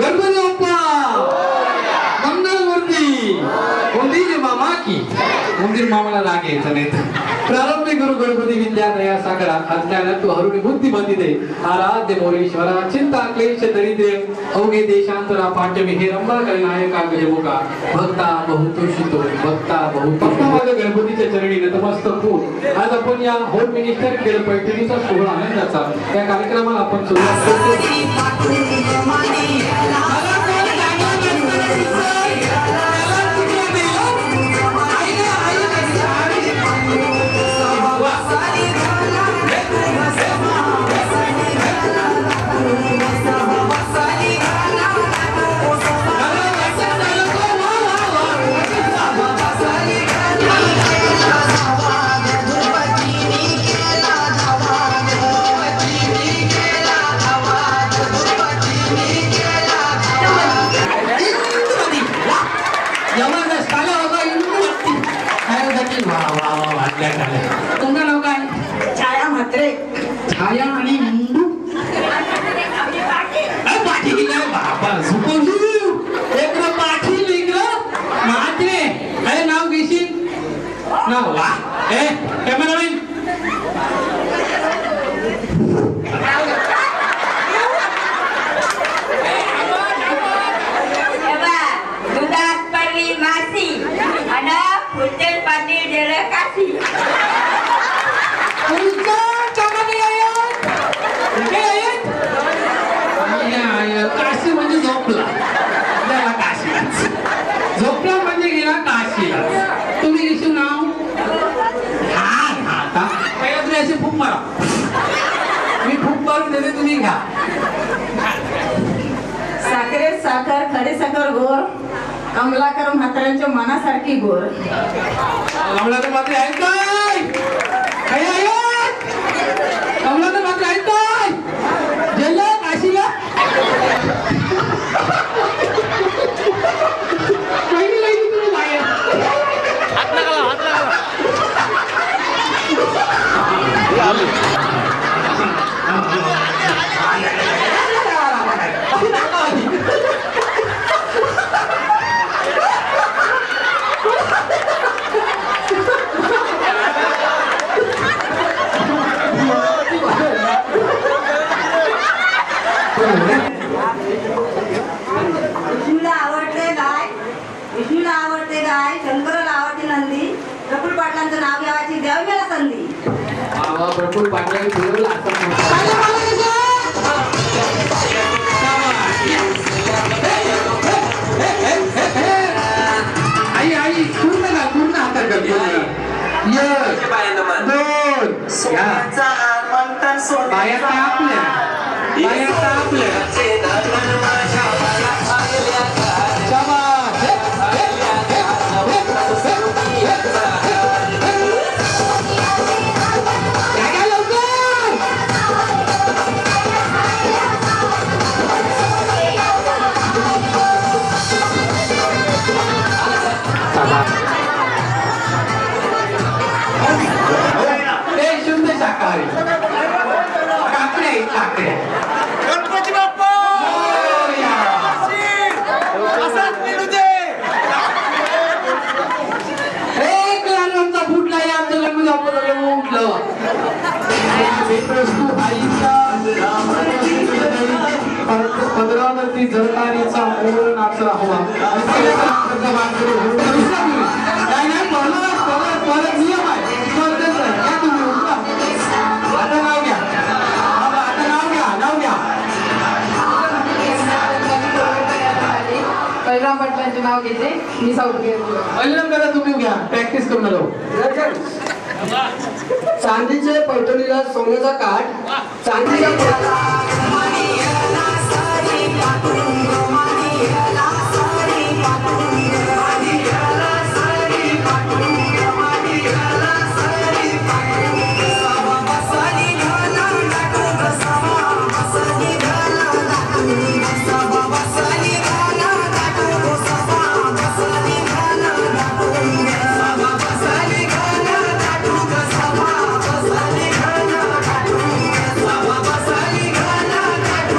गणपती बाप्पा मंगलमूर्ती उंदीर मामा की उंदीर मामाला राग यायचा नाही तर प्रारंभी गुरु गणपती विद्यादया सागरा अज्ञान तू हरुणी बुद्धिमती दे आराध्य मोरेश्वरा चिंता क्लेश दरिद्र अवघे देशांतरा पांचमी हे रंभा नायका गजमुका भक्ता बहुतोषितो भक्ता बहुतोषितो माझ्या गणपतीच्या चरणी नतमस्तक होऊन आज आपण या होम मिनिस्टर खेळ पैठणीचा सोहळा आनंदाचा या कार्यक्रमाला आपण सुरुवात करतो वा वा वाटल्या झाल्या तुमचं नाव काय छाया म्हात्रे छाया आणि इंदू अ, पाटील काय बाबा झुकवू लेकरं पाटील लेकरं म्हात्रे अरे नाव घेशील नाव वा ए कॅमेरामॅन दुधात पडली मासी आणि फुलतेल पाटील गेलं काशी तुमचं चमक येत कुठे येत आया, आया, काशी म्हणजे झोपला. गेला काशीला झोपला म्हणजे गेला काशीला तुम्ही घेशील नाव? हा हा आता पहिला तुम्ही असे फूक मारा. मी फूक मारून देते तुम्ही घ्या. साखरेत साखर खडे साखर गोर. कमलाकर म्हाताऱ्यांच्या मनासारखी गोर. कमला तर मात्र काय काही आहेत कमला तर मात्र आहेत काय गेलं काशीला पहिली लाईन तुम्ही बाहेर विष्णूला आवडते गाय. विष्णूला आवडते गाय. शंकराला आवडते नंदी. प्रफुल पाटलांचं नाव घ्यावायची द्यावी मला संधी. म्हणतो. आई आई पूर्ण का पूर्ण हातात दोन. yeah tablet. पदरावरती जळतारीचा मोर नाचला हवा नियम आहे घ्या घ्या घ्या बलराम पाटलांचे नाव घेते. मी साऊथ पहिल्यांदा करा तुम्ही घ्या. प्रॅक्टिस करून आलो. चांदीचे पैठणीला सोन्याचा काठ चांदीच्या